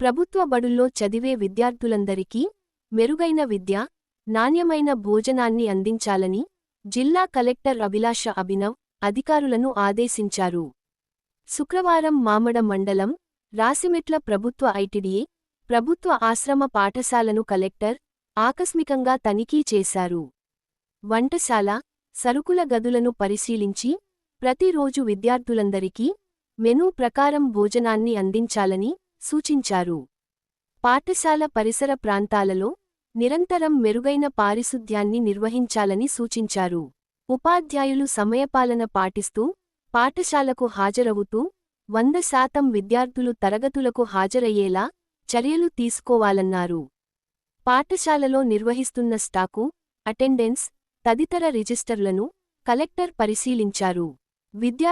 ప్రభుత్వ బడుల్లో చదివే విద్యార్థులందరికీ మెరుగైన విద్య నాణ్యమైన భోజనాన్ని అందించాలని జిల్లా కలెక్టర్ అభిలాష అభినవ్ అధికారులను ఆదేశించారు. శుక్రవారం మామడ మండలం రాసిమెట్ల ప్రభుత్వ ఐటిడిఏ ప్రభుత్వ ఆశ్రమ పాఠశాలను కలెక్టర్ ఆకస్మికంగా తనిఖీ చేశారు. వంటశాల సరుకుల గదులను పరిశీలించి ప్రతిరోజు విద్యార్థులందరికీ మెనూ ప్రకారం భోజనాన్ని అందించాలని సూచించారు. పాఠశాల పరిసర ప్రాంతాలలో నిరంతరం మెరుగైన పారిశుద్ధ్యాన్ని నిర్వహించాలని సూచించారు. ఉపాధ్యాయులు సమయపాలన పాటిస్తూ పాఠశాలకు హాజరవుతూ వంద శాతం విద్యార్థులు తరగతులకు హాజరయ్యేలా చర్యలు తీసుకోవాలన్నారు. పాఠశాలలో నిర్వహిస్తున్న స్టాకు అటెండెన్స్ తదితర రిజిస్టర్లను కలెక్టర్ పరిశీలించారు. విద్యా